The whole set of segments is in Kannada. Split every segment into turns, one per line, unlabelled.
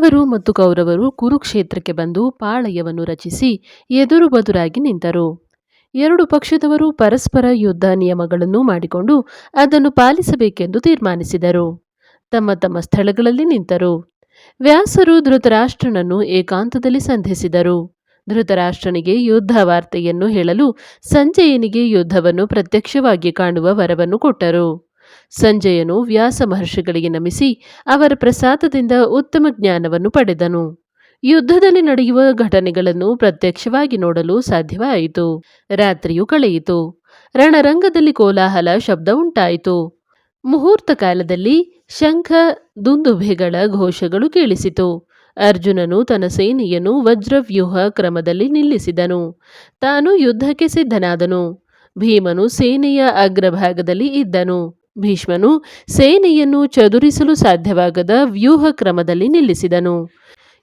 ಪಾಂಡವರು ಮತ್ತು ಕೌರವರು ಕುರುಕ್ಷೇತ್ರಕ್ಕೆ ಬಂದು ಪಾಳಯವನ್ನು ರಚಿಸಿ ಎದುರು ಬದುರಾಗಿ ನಿಂತರು. ಎರಡು ಪಕ್ಷದವರು ಪರಸ್ಪರ ಯುದ್ಧ ನಿಯಮಗಳನ್ನು ಮಾಡಿಕೊಂಡು ಅದನ್ನು ಪಾಲಿಸಬೇಕೆಂದು ತೀರ್ಮಾನಿಸಿದರು. ತಮ್ಮ ತಮ್ಮ ಸ್ಥಳಗಳಲ್ಲಿ ನಿಂತರು. ವ್ಯಾಸರು ಧೃತರಾಷ್ಟ್ರನನ್ನು ಏಕಾಂತದಲ್ಲಿ ಸಂಧಿಸಿದರು. ಧೃತರಾಷ್ಟ್ರನಿಗೆ ಯುದ್ಧ ವಾರ್ತೆಯನ್ನು ಹೇಳಲು ಸಂಜಯನಿಗೆ ಯುದ್ಧವನ್ನು ಪ್ರತ್ಯಕ್ಷವಾಗಿ ಕಾಣುವ ವರವನ್ನು ಕೊಟ್ಟರು. ಸಂಜಯನು ವ್ಯಾಸ ಮಹರ್ಷಿಗಳಿಗೆ ನಮಿಸಿ ಅವರ ಪ್ರಸಾದದಿಂದ ಉತ್ತಮ ಜ್ಞಾನವನ್ನು ಪಡೆದನು. ಯುದ್ಧದಲ್ಲಿ ನಡೆಯುವ ಘಟನೆಗಳನ್ನು ಪ್ರತ್ಯಕ್ಷವಾಗಿ ನೋಡಲು ಸಾಧ್ಯವಾಯಿತು. ರಾತ್ರಿಯು ಕಳೆಯಿತು. ರಣರಂಗದಲ್ಲಿ ಕೋಲಾಹಲ ಶಬ್ದ ಉಂಟಾಯಿತು. ಮುಹೂರ್ತ ಕಾಲದಲ್ಲಿ ಶಂಖ ದುಂದುಭೆಗಳ ಘೋಷಗಳು ಕೇಳಿಸಿತು. ಅರ್ಜುನನು ತನ್ನ ಸೇನೆಯನ್ನು ವಜ್ರವ್ಯೂಹ ಕ್ರಮದಲ್ಲಿ ನಿಲ್ಲಿಸಿದನು. ತಾನು ಯುದ್ಧಕ್ಕೆ ಸಿದ್ಧನಾದನು. ಭೀಮನು ಸೇನೆಯ ಅಗ್ರಭಾಗದಲ್ಲಿ ಇದ್ದನು. ಭೀಷ್ಮನು ಸೇನೆಯನ್ನು ಚದುರಿಸಲು ಸಾಧ್ಯವಾಗದ ವ್ಯೂಹ ಕ್ರಮದಲ್ಲಿ ನಿಲ್ಲಿಸಿದನು.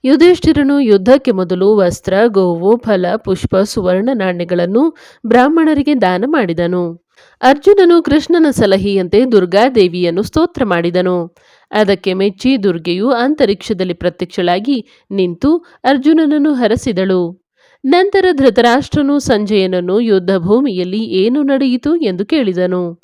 ಯುಧಿಷ್ಠಿರನು ಯುದ್ಧಕ್ಕೆ ಮೊದಲು ವಸ್ತ್ರ, ಗೋವು, ಫಲ, ಪುಷ್ಪ, ಸುವರ್ಣ ನಾಣ್ಯಗಳನ್ನು ಬ್ರಾಹ್ಮಣರಿಗೆ ದಾನ ಮಾಡಿದನು. ಅರ್ಜುನನು ಕೃಷ್ಣನ ಸಲಹೆಯಂತೆ ದುರ್ಗಾದೇವಿಯನ್ನು ಸ್ತೋತ್ರ ಮಾಡಿದನು. ಅದಕ್ಕೆ ಮೆಚ್ಚಿ ದುರ್ಗೆಯು ಅಂತರಿಕ್ಷದಲ್ಲಿ ಪ್ರತ್ಯಕ್ಷಳಾಗಿ ನಿಂತು ಅರ್ಜುನನನ್ನು ಹರಸಿದಳು. ನಂತರ ಧೃತರಾಷ್ಟ್ರನು ಸಂಜಯನನ್ನು ಯುದ್ಧ ಭೂಮಿಯಲ್ಲಿ ಏನು ನಡೆಯಿತು ಎಂದು ಕೇಳಿದನು.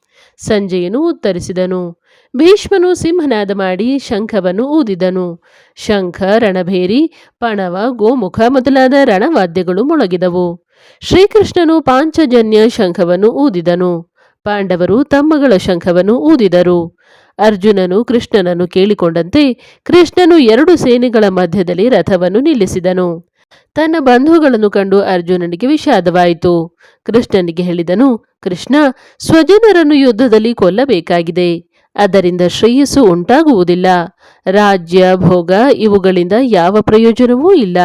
ಸಂಜಯನು ಉತ್ತರಿಸಿದನು. ಭೀಷ್ಮನು ಸಿಂಹನಾದ ಮಾಡಿ ಶಂಖವನ್ನು ಊದಿದನು. ಶಂಖ, ರಣಭೇರಿ, ಪಣವ, ಗೋಮುಖ ಮೊದಲಾದ ರಣವಾದ್ಯಗಳು ಮೊಳಗಿದವು. ಶ್ರೀಕೃಷ್ಣನು ಪಾಂಚಜನ್ಯ ಶಂಖವನ್ನು ಊದಿದನು. ಪಾಂಡವರು ತಮ್ಮಗಳ ಶಂಖವನ್ನು ಊದಿದರು. ಅರ್ಜುನನು ಕೃಷ್ಣನನ್ನು ಕೇಳಿಕೊಂಡಂತೆ ಕೃಷ್ಣನು ಎರಡು ಸೇನೆಗಳ ಮಧ್ಯದಲ್ಲಿ ರಥವನ್ನು ನಿಲ್ಲಿಸಿದನು. ತನ್ನ ಬಂಧುಗಳನ್ನು ಕಂಡು ಅರ್ಜುನನಿಗೆ ವಿಷಾದವಾಯಿತು. ಕೃಷ್ಣನಿಗೆ ಹೇಳಿದನು, ಕೃಷ್ಣ, ಸ್ವಜನರನ್ನು ಯುದ್ಧದಲ್ಲಿ ಕೊಲ್ಲಬೇಕಾಗಿದೆ. ಅದರಿಂದ ಶ್ರೇಯಸ್ಸು ಉಂಟಾಗುವುದಿಲ್ಲ. ರಾಜ್ಯ, ಭೋಗ ಇವುಗಳಿಂದ ಯಾವ ಪ್ರಯೋಜನವೂ ಇಲ್ಲ.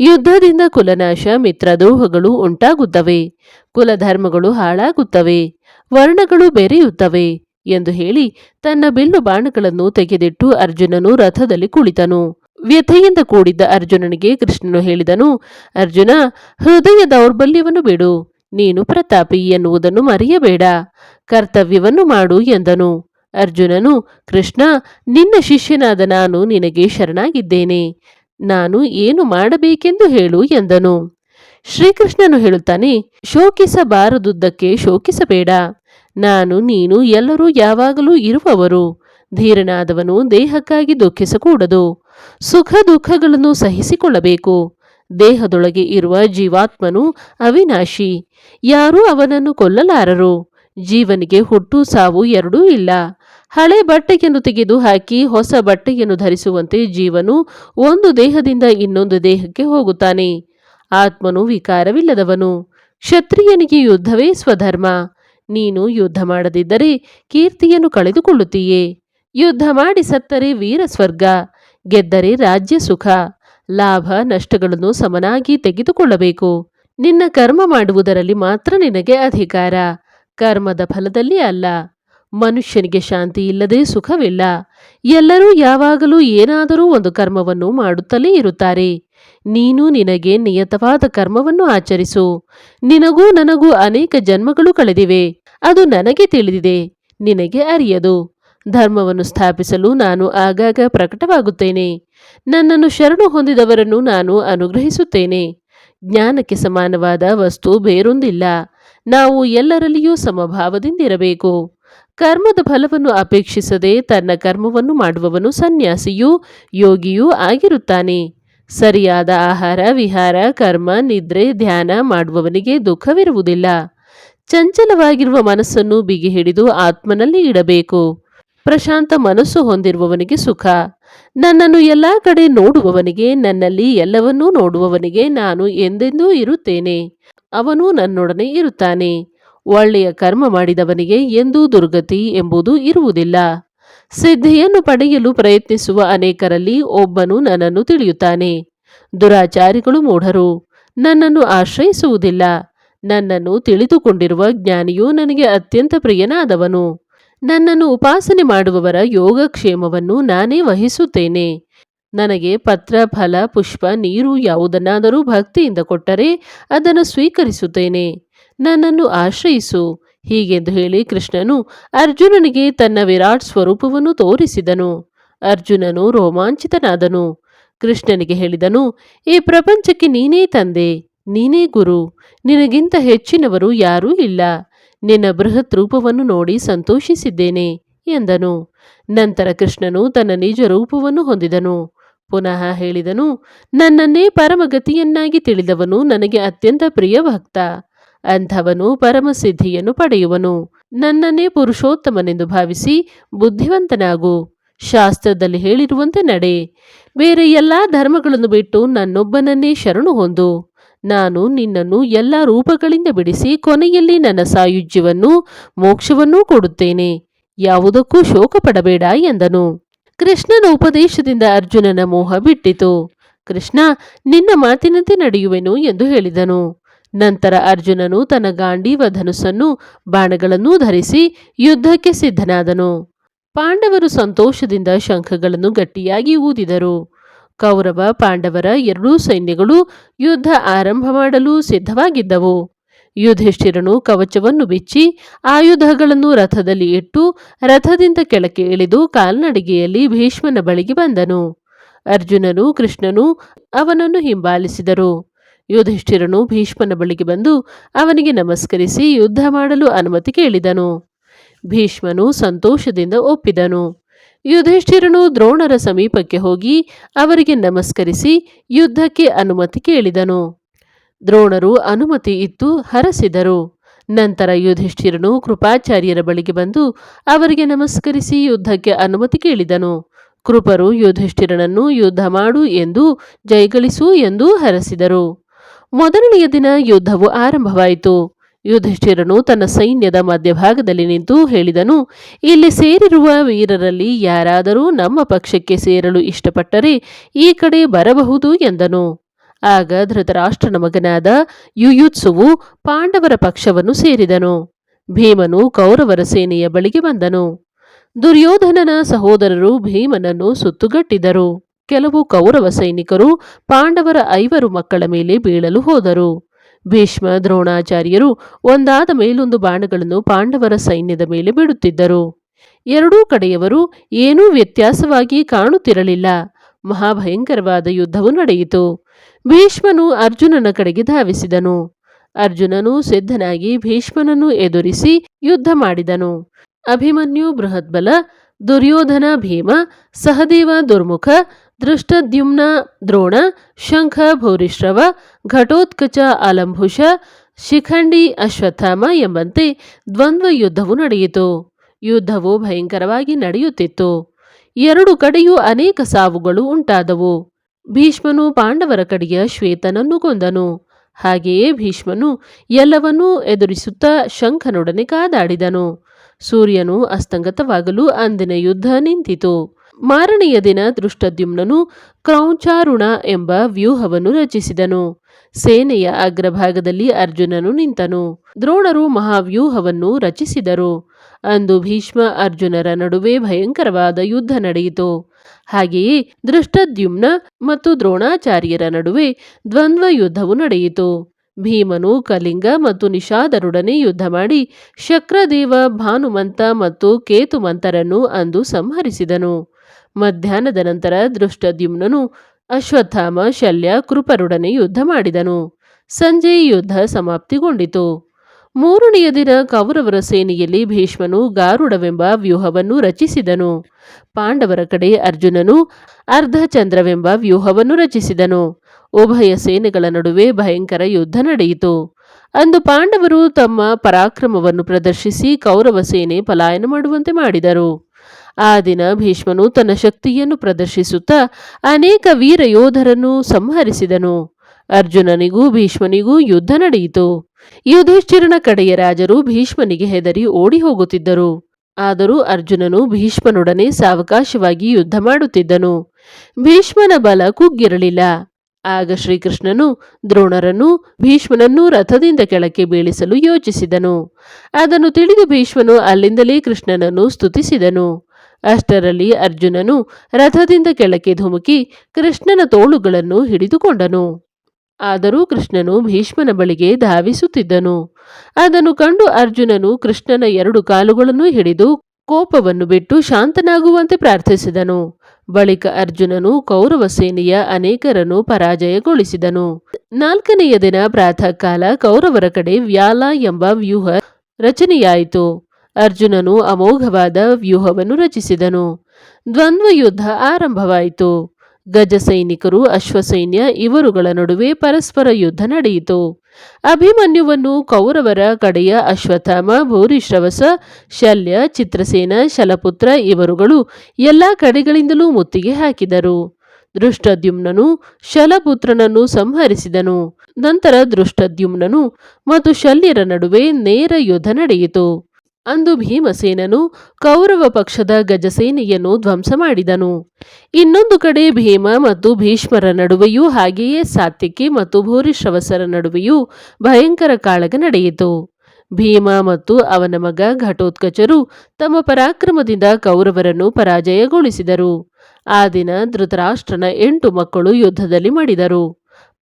ಯುದ್ಧದಿಂದ ಕುಲನಾಶ ಮಿತ್ರದ್ರೋಹಗಳು ಉಂಟಾಗುತ್ತವೆ. ಕುಲಧರ್ಮಗಳು ಹಾಳಾಗುತ್ತವೆ. ವರ್ಣಗಳು ಬೆರೆಯುತ್ತವೆ. ಎಂದು ಹೇಳಿ ತನ್ನ ಬಿಲ್ಲು ಬಾಣಗಳನ್ನು ತೆಗೆದಿಟ್ಟು ಅರ್ಜುನನು ರಥದಲ್ಲಿ ಕುಳಿತನು. ವ್ಯಥೆಯಿಂದ ಕೂಡಿದ್ದ ಅರ್ಜುನನಿಗೆ ಕೃಷ್ಣನು ಹೇಳಿದನು, ಅರ್ಜುನ, ಹೃದಯ ದೌರ್ಬಲ್ಯವನ್ನು ಬಿಡು. ನೀನು ಪ್ರತಾಪಿ ಎನ್ನುವುದನ್ನು ಮರೆಯಬೇಡ. ಕರ್ತವ್ಯವನ್ನು ಮಾಡು ಎಂದನು. ಅರ್ಜುನನು, ಕೃಷ್ಣ, ನಿನ್ನ ಶಿಷ್ಯನಾದ ನಾನು ನಿನಗೆ ಶರಣಾಗಿದ್ದೇನೆ. ನಾನು ಏನು ಮಾಡಬೇಕೆಂದು ಹೇಳು ಎಂದನು. ಶ್ರೀಕೃಷ್ಣನು ಹೇಳುತ್ತಾನೆ, ಶೋಕಿಸಬಾರದುದ್ದಕ್ಕೆ ಶೋಕಿಸಬೇಡ. ನಾನು, ನೀನು ಎಲ್ಲರೂ ಯಾವಾಗಲೂ ಇರುವವರು. ಧೀರನಾದವನು ದೇಹಕ್ಕಾಗಿ ದುಃಖಿಸಕೂಡದು. ಸುಖ ದುಃಖಗಳನ್ನು ಸಹಿಸಿಕೊಳ್ಳಬೇಕು. ದೇಹದೊಳಗೆ ಇರುವ ಜೀವಾತ್ಮನು ಅವಿನಾಶಿ. ಯಾರೂ ಅವನನ್ನು ಕೊಲ್ಲಲಾರರು. ಜೀವನಿಗೆ ಹುಟ್ಟು ಸಾವು ಎರಡೂ ಇಲ್ಲ. ಹಳೆ ಬಟ್ಟೆಯನ್ನು ತೆಗೆದು ಹಾಕಿ ಹೊಸ ಬಟ್ಟೆಯನ್ನು ಧರಿಸುವಂತೆ ಜೀವನು ಒಂದು ದೇಹದಿಂದ ಇನ್ನೊಂದು ದೇಹಕ್ಕೆ ಹೋಗುತ್ತಾನೆ. ಆತ್ಮನು ವಿಕಾರವಿಲ್ಲದವನು. ಕ್ಷತ್ರಿಯನಿಗೆ ಯುದ್ಧವೇ ಸ್ವಧರ್ಮ. ನೀನು ಯುದ್ಧ ಮಾಡದಿದ್ದರೆ ಕೀರ್ತಿಯನ್ನು ಕಳೆದುಕೊಳ್ಳುತ್ತೀಯೇ. ಯುದ್ಧ ಮಾಡಿ ಸತ್ತರೆ ವೀರ ಸ್ವರ್ಗ ಗೆದ್ದರೆ ರಾಜ್ಯ ಸುಖ, ಲಾಭ, ನಷ್ಟಗಳನ್ನು ಸಮನಾಗಿ ತೆಗೆದುಕೊಳ್ಳಬೇಕು. ನಿನ್ನ ಕರ್ಮ ಮಾಡುವುದರಲ್ಲಿ ಮಾತ್ರ ನಿನಗೆ ಅಧಿಕಾರ. ಕರ್ಮದ ಫಲದಲ್ಲಿ ಅಲ್ಲ. ಮನುಷ್ಯನಿಗೆ ಶಾಂತಿ ಇಲ್ಲದೆ ಸುಖವಿಲ್ಲ. ಎಲ್ಲರೂ ಯಾವಾಗಲೂ ಏನಾದರೂ ಒಂದು ಕರ್ಮವನ್ನು ಮಾಡುತ್ತಲೇ ಇರುತ್ತಾರೆ. ನೀನು ನಿನಗೆ ನಿಯತವಾದ ಕರ್ಮವನ್ನು ಆಚರಿಸು. ನಿನಗೂ ನನಗೂ ಅನೇಕ ಜನ್ಮಗಳು ಕಳೆದಿವೆ. ಅದು ನನಗೆ ತಿಳಿದಿದೆ. ನಿನಗೆ ಅರಿಯದು. ಧರ್ಮವನ್ನು ಸ್ಥಾಪಿಸಲು ನಾನು ಆಗಾಗ ಪ್ರಕಟವಾಗುತ್ತೇನೆ. ನನ್ನನ್ನು ಶರಣು ಹೊಂದಿದವರನ್ನು ನಾನು ಅನುಗ್ರಹಿಸುತ್ತೇನೆ. ಜ್ಞಾನಕ್ಕೆ ಸಮಾನವಾದ ವಸ್ತು ಬೇರೊಂದಿಲ್ಲ. ನಾವು ಎಲ್ಲರಲ್ಲಿಯೂ ಸಮಭಾವದಿಂದಿರಬೇಕು. ಕರ್ಮದ ಫಲವನ್ನು ಅಪೇಕ್ಷಿಸದೆ ತನ್ನ ಕರ್ಮವನ್ನು ಮಾಡುವವನು ಸನ್ಯಾಸಿಯೂ, ಯೋಗಿಯೂ ಆಗಿರುತ್ತಾನೆ. ಸರಿಯಾದ ಆಹಾರ, ವಿಹಾರ, ಕರ್ಮ, ನಿದ್ರೆ, ಧ್ಯಾನ ಮಾಡುವವನಿಗೆ ದುಃಖವಿರುವುದಿಲ್ಲ. ಚಂಚಲವಾಗಿರುವ ಮನಸ್ಸನ್ನು ಬಿಗಿ ಹಿಡಿದು ಆತ್ಮನಲ್ಲಿ ಇಡಬೇಕು. ಪ್ರಶಾಂತ ಮನಸ್ಸು ಹೊಂದಿರುವವನಿಗೆ ಸುಖ. ನನ್ನನ್ನು ಎಲ್ಲ ಕಡೆ ನೋಡುವವನಿಗೆ, ನನ್ನಲ್ಲಿ ಎಲ್ಲವನ್ನೂ ನೋಡುವವನಿಗೆ ನಾನು ಎಂದೆಂದೂ ಇರುತ್ತೇನೆ. ಅವನು ನನ್ನೊಡನೆ ಇರುತ್ತಾನೆ. ಒಳ್ಳೆಯ ಕರ್ಮ ಮಾಡಿದವನಿಗೆ ಎಂದೂ ದುರ್ಗತಿ ಎಂಬುದು ಇರುವುದಿಲ್ಲ. ಸಿದ್ಧಿಯನ್ನು ಪಡೆಯಲು ಪ್ರಯತ್ನಿಸುವ ಅನೇಕರಲ್ಲಿ ಒಬ್ಬನು ನನ್ನನ್ನು ತಿಳಿಯುತ್ತಾನೆ. ದುರಾಚಾರಿಗಳು ಮೂಢರು. ನನ್ನನ್ನು ಆಶ್ರಯಿಸುವುದಿಲ್ಲ. ನನ್ನನ್ನು ತಿಳಿದುಕೊಂಡಿರುವ ಜ್ಞಾನಿಯು ನನಗೆ ಅತ್ಯಂತ ಪ್ರಿಯನಾದವನು. ನನ್ನನ್ನು ಉಪಾಸನೆ ಮಾಡುವವರ ಯೋಗಕ್ಷೇಮವನ್ನು ನಾನೇ ವಹಿಸುತ್ತೇನೆ. ನನಗೆ ಪತ್ರ, ಫಲ, ಪುಷ್ಪ, ನೀರು ಯಾವುದನ್ನಾದರೂ ಭಕ್ತಿಯಿಂದ ಕೊಟ್ಟರೆ ಅದನ್ನು ಸ್ವೀಕರಿಸುತ್ತೇನೆ. ನನ್ನನ್ನು ಆಶ್ರಯಿಸು. ಹೀಗೆಂದು ಹೇಳಿ ಕೃಷ್ಣನು ಅರ್ಜುನನಿಗೆ ತನ್ನ ವಿರಾಟ್ ಸ್ವರೂಪವನ್ನು ತೋರಿಸಿದನು. ಅರ್ಜುನನು ರೋಮಾಂಚಿತನಾದನು. ಕೃಷ್ಣನಿಗೆ ಹೇಳಿದನು, ಈ ಪ್ರಪಂಚಕ್ಕೆ ನೀನೇ ತಂದೆ. ನೀನೇ ಗುರು. ನಿನಗಿಂತ ಹೆಚ್ಚಿನವರು ಯಾರೂ ಇಲ್ಲ. ನಿನ್ನ ಬೃಹತ್ ರೂಪವನ್ನು ನೋಡಿ ಸಂತೋಷಿಸಿದ್ದೇನೆ ಎಂದನು. ನಂತರ ಕೃಷ್ಣನು ತನ್ನ ನಿಜ ರೂಪವನ್ನು ಹೊಂದಿದನು. ಪುನಃ ಹೇಳಿದನು, ನನ್ನನ್ನೇ ಪರಮಗತಿಯನ್ನಾಗಿ ತಿಳಿದವನು ನನಗೆ ಅತ್ಯಂತ ಪ್ರಿಯ ಭಕ್ತ. ಅಂಥವನು ಪರಮಸಿದ್ಧಿಯನ್ನು ಪಡೆಯುವನು. ನನ್ನನ್ನೇ ಪುರುಷೋತ್ತಮನೆಂದು ಭಾವಿಸಿ ಬುದ್ಧಿವಂತನಾಗು. ಶಾಸ್ತ್ರದಲ್ಲಿ ಹೇಳಿರುವಂತೆ ನಡೆ. ಬೇರೆ ಎಲ್ಲಾ ಧರ್ಮಗಳನ್ನು ಬಿಟ್ಟು ನನ್ನೊಬ್ಬನನ್ನೇ ಶರಣು ಹೊಂದು. ನಾನು ನಿನ್ನನ್ನು ಎಲ್ಲ ರೂಪಗಳಿಂದ ಬಿಡಿಸಿ ಕೊನೆಯಲ್ಲಿ ನನ್ನ ಸಾಯುಜ್ಯವನ್ನು, ಮೋಕ್ಷವನ್ನೂ ಕೊಡುತ್ತೇನೆ. ಯಾವುದಕ್ಕೂ ಶೋಕ ಪಡಬೇಡ ಎಂದನು. ಕೃಷ್ಣನ ಉಪದೇಶದಿಂದ ಅರ್ಜುನನ ಮೋಹ ಬಿಟ್ಟಿತು. ಕೃಷ್ಣ, ನಿನ್ನ ಮಾತಿನಂತೆ ನಡೆಯುವೆನು ಎಂದು ಹೇಳಿದನು. ನಂತರ ಅರ್ಜುನನು ತನ್ನ ಗಾಂಡೀವ ಧನುಸ್ಸನ್ನು ಬಾಣಗಳನ್ನೂ ಧರಿಸಿ ಯುದ್ಧಕ್ಕೆ ಸಿದ್ಧನಾದನು. ಪಾಂಡವರು ಸಂತೋಷದಿಂದ ಶಂಖಗಳನ್ನು ಗಟ್ಟಿಯಾಗಿ ಊದಿದರು. ಕೌರವ ಪಾಂಡವರ ಎರಡೂ ಸೈನ್ಯಗಳು ಯುದ್ಧ ಆರಂಭ ಮಾಡಲು ಸಿದ್ಧವಾಗಿದ್ದವು. ಯುಧಿಷ್ಠಿರನು ಕವಚವನ್ನು ಬಿಚ್ಚಿ ಆಯುಧಗಳನ್ನು ರಥದಲ್ಲಿ ಇಟ್ಟು ರಥದಿಂದ ಕೆಳಕ್ಕೆ ಇಳಿದು ಕಾಲ್ನಡಿಗೆಯಲ್ಲಿ ಭೀಷ್ಮನ ಬಳಿಗೆ ಬಂದನು. ಅರ್ಜುನನು, ಕೃಷ್ಣನು ಅವನನ್ನು ಹಿಂಬಾಲಿಸಿದರು. ಯುಧಿಷ್ಠಿರನು ಭೀಷ್ಮನ ಬಳಿಗೆ ಬಂದು ಅವನಿಗೆ ನಮಸ್ಕರಿಸಿ ಯುದ್ಧ ಮಾಡಲು ಅನುಮತಿ ಕೇಳಿದನು. ಭೀಷ್ಮನು ಸಂತೋಷದಿಂದ ಒಪ್ಪಿದನು. ಯುಧಿಷ್ಠಿರನು ದ್ರೋಣರ ಸಮೀಪಕ್ಕೆ ಹೋಗಿ ಅವರಿಗೆ ನಮಸ್ಕರಿಸಿ ಯುದ್ಧಕ್ಕೆ ಅನುಮತಿ ಕೇಳಿದನು. ದ್ರೋಣರು ಅನುಮತಿ ಇತ್ತು ಹರಸಿದರು. ನಂತರ ಯುಧಿಷ್ಠಿರನು ಕೃಪಾಚಾರ್ಯರ ಬಳಿಗೆ ಬಂದು ಅವರಿಗೆ ನಮಸ್ಕರಿಸಿ ಯುದ್ಧಕ್ಕೆ ಅನುಮತಿ ಕೇಳಿದನು. ಕೃಪರು ಯುಧಿಷ್ಠಿರನನ್ನು ಯುದ್ಧ ಮಾಡು ಎಂದು ಜಯಗಳಿಸು ಎಂದು ಹರಸಿದರು. ಮೊದಲನೆಯ ದಿನ ಯುದ್ಧವು ಆರಂಭವಾಯಿತು. ಯುಧಿಷ್ಠಿರನು ತನ್ನ ಸೈನ್ಯದ ಮಧ್ಯಭಾಗದಲ್ಲಿ ನಿಂತು ಹೇಳಿದನು, ಇಲ್ಲಿ ಸೇರಿರುವ ವೀರರಲ್ಲಿ ಯಾರಾದರೂ ನಮ್ಮ ಪಕ್ಷಕ್ಕೆ ಸೇರಲು ಇಷ್ಟಪಟ್ಟರೆ ಈ ಕಡೆ ಬರಬಹುದು ಎಂದನು. ಆಗ ಧೃತರಾಷ್ಟ್ರನ ಮಗನಾದ ಯುಯುತ್ಸುವು ಪಾಂಡವರ ಪಕ್ಷವನ್ನು ಸೇರಿದನು. ಭೀಮನು ಕೌರವರ ಸೇನೆಯ ಬಳಿಗೆ ಬಂದನು. ದುರ್ಯೋಧನನ ಸಹೋದರರು ಭೀಮನನ್ನು ಸುತ್ತುಗಟ್ಟಿದರು. ಕೆಲವು ಕೌರವ ಸೈನಿಕರು ಪಾಂಡವರ ಐವರು ಮಕ್ಕಳ ಮೇಲೆ ಬೀಳಲು ಹೋದರು. ಭೀಷ್ಮ, ದ್ರೋಣಾಚಾರ್ಯರು ಒಂದಾದ ಮೇಲೊಂದು ಬಾಣಗಳನ್ನು ಪಾಂಡವರ ಸೈನ್ಯದ ಮೇಲೆ ಬಿಡುತ್ತಿದ್ದರು. ಎರಡೂ ಕಡೆಯವರು ಏನೂ ವ್ಯತ್ಯಾಸವಾಗಿ ಕಾಣುತ್ತಿರಲಿಲ್ಲ. ಮಹಾಭಯಂಕರವಾದ ಯುದ್ಧವು ನಡೆಯಿತು. ಭೀಷ್ಮನು ಅರ್ಜುನನ ಕಡೆಗೆ ಧಾವಿಸಿದನು. ಅರ್ಜುನನು ಸಿದ್ಧನಾಗಿ ಭೀಷ್ಮನನ್ನು ಎದುರಿಸಿ ಯುದ್ಧ ಮಾಡಿದನು. ಅಭಿಮನ್ಯು ಬೃಹದ್ಬಲ, ದುರ್ಯೋಧನ ಭೀಮ, ಸಹದೇವ ದುರ್ಮುಖ ದೃಷ್ಟದ್ಯುಮ್ನ ದ್ರೋಣ, ಶಂಖ ಭೂರಿಶ್ರವ, ಘಟೋತ್ಕಚ ಆಲಂಭುಷ, ಶಿಖಂಡಿ ಅಶ್ವತ್ಥಾಮ ಎಂಬಂತೆ ದ್ವಂದ್ವ ಯುದ್ಧವು ನಡೆಯಿತು. ಯುದ್ಧವು ಭಯಂಕರವಾಗಿ ನಡೆಯುತ್ತಿತ್ತು. ಎರಡು ಕಡೆಯೂ ಅನೇಕ ಸಾವುಗಳು ಉಂಟಾದವು. ಭೀಷ್ಮನು ಪಾಂಡವರ ಕಡೆಯ ಶ್ವೇತನನ್ನು ಕೊಂದನು. ಹಾಗೆಯೇ ಭೀಷ್ಮನು ಎಲ್ಲವನ್ನೂ ಎದುರಿಸುತ್ತಾ ಶಂಖನೊಡನೆ ಕಾದಾಡಿದನು. ಸೂರ್ಯನು ಅಸ್ತಂಗತವಾಗಲು ಅಂದಿನ ಯುದ್ಧ ನಿಂತಿತು. ಮಾರನೆಯ ದಿನ ದೃಷ್ಟದ್ಯುಮ್ನನು ಕ್ರೌಂಚಾರುಣ ಎಂಬ ವ್ಯೂಹವನ್ನು ರಚಿಸಿದನು. ಸೇನೆಯ ಅಗ್ರಭಾಗದಲ್ಲಿ ಅರ್ಜುನನು ನಿಂತನು. ದ್ರೋಣರು ಮಹಾವ್ಯೂಹವನ್ನು ರಚಿಸಿದರು. ಅಂದು ಭೀಷ್ಮ ಅರ್ಜುನರ ನಡುವೆ ಭಯಂಕರವಾದ ಯುದ್ಧ ನಡೆಯಿತು. ಹಾಗೆಯೇ ದೃಷ್ಟದ್ಯುಮ್ನ ಮತ್ತು ದ್ರೋಣಾಚಾರ್ಯರ ನಡುವೆ ದ್ವಂದ್ವ ಯುದ್ಧವು ನಡೆಯಿತು. ಭೀಮನು ಕಲಿಂಗ ಮತ್ತು ನಿಷಾದರೊಡನೆ ಯುದ್ಧ ಮಾಡಿ ಶಕ್ರದೇವ ಭಾನುಮಂತ ಮತ್ತು ಕೇತುಮಂತರನ್ನು ಅಂದು ಸಂಹರಿಸಿದನು. ಮಧ್ಯಾಹ್ನದ ನಂತರ ದೃಷ್ಟದ್ಯುಮ್ನನು ಅಶ್ವತ್ಥಾಮ, ಶಲ್ಯ, ಕೃಪರುಡನೆ ಯುದ್ಧ ಮಾಡಿದನು. ಸಂಜೆ ಯುದ್ಧ ಸಮಾಪ್ತಿಗೊಂಡಿತು. ಮೂರನೆಯ ದಿನ ಕೌರವರ ಸೇನೆಯಲ್ಲಿ ಭೀಷ್ಮನು ಗಾರುಡವೆಂಬ ವ್ಯೂಹವನ್ನು ರಚಿಸಿದನು. ಪಾಂಡವರ ಕಡೆ ಅರ್ಜುನನು ಅರ್ಧಚಂದ್ರವೆಂಬ ವ್ಯೂಹವನ್ನು ರಚಿಸಿದನು. ಉಭಯ ಸೇನೆಗಳ ನಡುವೆ ಭಯಂಕರ ಯುದ್ಧ ನಡೆಯಿತು. ಅಂದು ಪಾಂಡವರು ತಮ್ಮ ಪರಾಕ್ರಮವನ್ನು ಪ್ರದರ್ಶಿಸಿ ಕೌರವ ಸೇನೆ ಪಲಾಯನ ಮಾಡುವಂತೆ ಮಾಡಿದರು. ಆ ದಿನ ಭೀಷ್ಮನು ತನ್ನ ಶಕ್ತಿಯನ್ನು ಪ್ರದರ್ಶಿಸುತ್ತಾ ಅನೇಕ ವೀರ ಯೋಧರನ್ನು ಸಂಹರಿಸಿದನು. ಅರ್ಜುನನಿಗೂ ಭೀಷ್ಮನಿಗೂ ಯುದ್ಧ ನಡೆಯಿತು. ಯುಧಿಷ್ಠಿರನ ಕಡೆಯ ರಾಜರು ಭೀಷ್ಮನಿಗೆ ಹೆದರಿ ಓಡಿ ಹೋಗುತ್ತಿದ್ದರು. ಆದರೂ ಅರ್ಜುನನು ಭೀಷ್ಮನೊಡನೆ ಸಾವಕಾಶವಾಗಿ ಯುದ್ಧ ಮಾಡುತ್ತಿದ್ದನು. ಭೀಷ್ಮನ ಬಲ ಕುಗ್ಗಿರಲಿಲ್ಲ. ಆಗ ಶ್ರೀಕೃಷ್ಣನು ದ್ರೋಣರನ್ನು ಭೀಷ್ಮನನ್ನು ರಥದಿಂದ ಕೆಳಕ್ಕೆ ಬೀಳಿಸಲು ಯೋಚಿಸಿದನು. ಅದನ್ನು ತಿಳಿದು ಭೀಷ್ಮನು ಅಲ್ಲಿಂದಲೇ ಕೃಷ್ಣನನ್ನು ಸ್ತುತಿಸಿದನು. ಅಷ್ಟರಲ್ಲಿ ಅರ್ಜುನನು ರಥದಿಂದ ಕೆಳಕ್ಕೆ ಧುಮುಕಿ ಕೃಷ್ಣನ ತೋಳುಗಳನ್ನು ಹಿಡಿದುಕೊಂಡನು. ಆದರೂ ಕೃಷ್ಣನು ಭೀಷ್ಮನ ಬಳಿಗೆ ಧಾವಿಸುತ್ತಿದ್ದನು. ಅದನ್ನು ಕಂಡು ಅರ್ಜುನನು ಕೃಷ್ಣನ ಎರಡು ಕಾಲುಗಳನ್ನು ಹಿಡಿದು ಕೋಪವನ್ನು ಬಿಟ್ಟು ಶಾಂತನಾಗುವಂತೆ ಪ್ರಾರ್ಥಿಸಿದನು. ಬಳಿಕ ಅರ್ಜುನನು ಕೌರವ ಸೇನೆಯ ಅನೇಕರನ್ನು ಪರಾಜಯಗೊಳಿಸಿದನು. ನಾಲ್ಕನೆಯ ದಿನ ಪ್ರಾತಃ ಕಾಲ ಕೌರವರ ಕಡೆ ವ್ಯಾಲ ಎಂಬ ವ್ಯೂಹ ರಚನೆಯಾಯಿತು. ಅರ್ಜುನನು ಅಮೋಘವಾದ ವ್ಯೂಹವನ್ನು ರಚಿಸಿದನು. ದ್ವಂದ್ವ ಯುದ್ಧ ಆರಂಭವಾಯಿತು. ಗಜ ಸೈನಿಕರು, ಅಶ್ವಸೈನ್ಯ ಇವರುಗಳ ನಡುವೆ ಪರಸ್ಪರ ಯುದ್ಧ ನಡೆಯಿತು. ಅಭಿಮನ್ಯುವನ್ನು ಕೌರವರ ಕಡೆಯ ಅಶ್ವಥಾಮ ಭೂರಿಶ್ರವಸ, ಶಲ್ಯ, ಚಿತ್ರಸೇನ, ಶಲಪುತ್ರ ಇವರುಗಳು ಎಲ್ಲ ಕಡೆಗಳಿಂದಲೂ ಮುತ್ತಿಗೆ ಹಾಕಿದರು. ದೃಷ್ಟದ್ಯುಮ್ನನು ಶಲಪುತ್ರನನ್ನು ಸಂಹರಿಸಿದನು. ನಂತರ ದೃಷ್ಟದ್ಯುಮ್ನನು ಮತ್ತು ಶಲ್ಯರ ನಡುವೆ ನೇರ ಯುದ್ಧ ನಡೆಯಿತು. ಅಂದು ಭೀಮಸೇನನು ಕೌರವ ಪಕ್ಷದ ಗಜಸೇನೆಯನ್ನು ಧ್ವಂಸ ಮಾಡಿದನು. ಇನ್ನೊಂದು ಕಡೆ ಭೀಮ ಮತ್ತು ಭೀಷ್ಮರ ನಡುವೆಯೂ ಹಾಗೆಯೇ ಸಾತ್ಯಕಿ ಮತ್ತು ಭೂರಿಶ್ರವಸರ ನಡುವೆಯೂ ಭಯಂಕರ ಕಾಳಗ ನಡೆಯಿತು. ಭೀಮ ಮತ್ತು ಅವನ ಮಗ ಘಟೋತ್ಕಚರು ತಮ್ಮ ಪರಾಕ್ರಮದಿಂದ ಕೌರವರನ್ನು ಪರಾಜಯಗೊಳಿಸಿದರು. ಆ ದಿನ ಧೃತರಾಷ್ಟ್ರನ ಎಂಟು ಮಕ್ಕಳು ಯುದ್ಧದಲ್ಲಿ ಮಡಿದರು.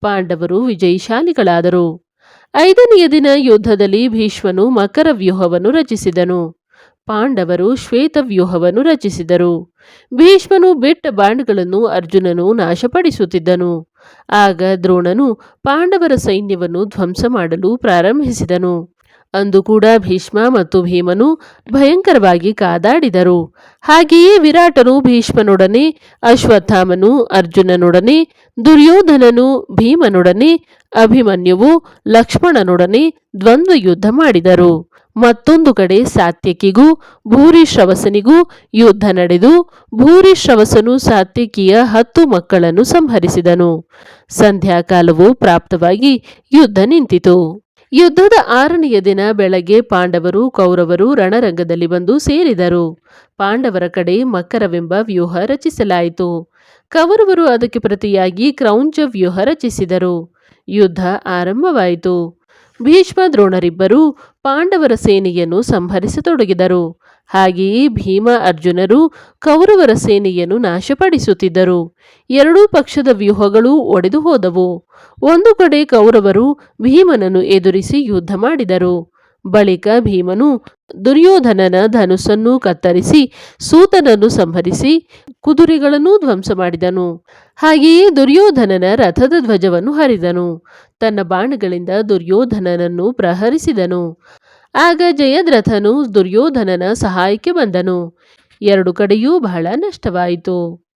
ಪಾಂಡವರು ವಿಜಯಿಶಾಲಿಗಳಾದರು. ಐದನೆಯ ದಿನ ಯುದ್ಧದಲ್ಲಿ ಭೀಷ್ಮನು ಮಕರ ವ್ಯೂಹವನ್ನು ರಚಿಸಿದನು. ಪಾಂಡವರು ಶ್ವೇತವ್ಯೂಹವನ್ನು ರಚಿಸಿದರು. ಭೀಷ್ಮನು ಬಿಟ್ಟ ಬಾಂಡ್ಗಳನ್ನು ಅರ್ಜುನನು ನಾಶಪಡಿಸುತ್ತಿದ್ದನು. ಆಗ ದ್ರೋಣನು ಪಾಂಡವರ ಸೈನ್ಯವನ್ನು ಧ್ವಂಸ ಮಾಡಲು ಪ್ರಾರಂಭಿಸಿದನು. ಅಂದು ಕೂಡ ಭೀಷ್ಮ ಮತ್ತು ಭೀಮನು ಭಯಂಕರವಾಗಿ ಕಾದಾಡಿದರು. ಹಾಗೆಯೇ ವಿರಾಟನು ಭೀಷ್ಮನೊಡನೆ, ಅಶ್ವತ್ಥಾಮನು ಅರ್ಜುನನೊಡನೆ, ದುರ್ಯೋಧನನು ಭೀಮನೊಡನೆ, ಅಭಿಮನ್ಯುವು ಲಕ್ಷ್ಮಣನೊಡನೆ ದ್ವಂದ್ವ ಯುದ್ಧ ಮಾಡಿದರು. ಮತ್ತೊಂದು ಕಡೆ ಸಾತ್ಯಕಿಗೂ ಭೂರಿಶ್ರವಸನಿಗೂ ಯುದ್ಧ ನಡೆದು ಭೂರಿಶ್ರವಸನು ಸಾತ್ಯಕಿಯ ಹತ್ತು ಮಕ್ಕಳನ್ನು ಸಂಹರಿಸಿದನು. ಸಂಧ್ಯಾಕಾಲವು ಪ್ರಾಪ್ತವಾಗಿ ಯುದ್ಧ ನಿಂತಿತು. ಯುದ್ಧದ ಆರನೆಯ ದಿನ ಬೆಳಗ್ಗೆ ಪಾಂಡವರು, ಕೌರವರು ರಣರಂಗದಲ್ಲಿ ಬಂದು ಸೇರಿದರು. ಪಾಂಡವರ ಕಡೆ ಮಕರವೆಂಬ ವ್ಯೂಹ ರಚಿಸಲಾಯಿತು. ಕೌರವರು ಅದಕ್ಕೆ ಪ್ರತಿಯಾಗಿ ಕ್ರೌಂಚ ವ್ಯೂಹ ರಚಿಸಿದರು. ಯುದ್ಧ ಆರಂಭವಾಯಿತು. ಭೀಷ್ಮ ದ್ರೋಣರಿಬ್ಬರು ಪಾಂಡವರ ಸೇನೆಯನ್ನು ಸಂಹರಿಸತೊಡಗಿದರು. ಹಾಗೆಯೇ ಭೀಮ ಅರ್ಜುನರು ಕೌರವರ ಸೇನೆಯನ್ನು ನಾಶಪಡಿಸುತ್ತಿದ್ದರು. ಎರಡೂ ಪಕ್ಷದ ವ್ಯೂಹಗಳು ಒಡೆದು ಹೋದವು. ಒಂದು ಕಡೆ ಕೌರವರು ಭೀಮನನ್ನು ಎದುರಿಸಿ ಯುದ್ಧ ಮಾಡಿದರು. ಬಳಿಕ ಭೀಮನು ದುರ್ಯೋಧನನ ಧನುಸ್ಸನ್ನು ಕತ್ತರಿಸಿ ಸೂತನನ್ನು ಸಂಹರಿಸಿ ಕುದುರೆಗಳನ್ನು ಧ್ವಂಸ ಮಾಡಿದನು. ಹಾಗೆಯೇ ದುರ್ಯೋಧನನ ರಥದ ಧ್ವಜವನ್ನು ಹರಿದನು. ತನ್ನ ಬಾಣಗಳಿಂದ ದುರ್ಯೋಧನನನ್ನು ಪ್ರಹರಿಸಿದನು. ಆಗ ಜಯದ್ರಥನು ದುರ್ಯೋಧನನ ಸಹಾಯಕ್ಕೆ ಬಂದನು. ಎರಡು ಕಡೆಯೂ ಬಹಳ ನಷ್ಟವಾಯಿತು.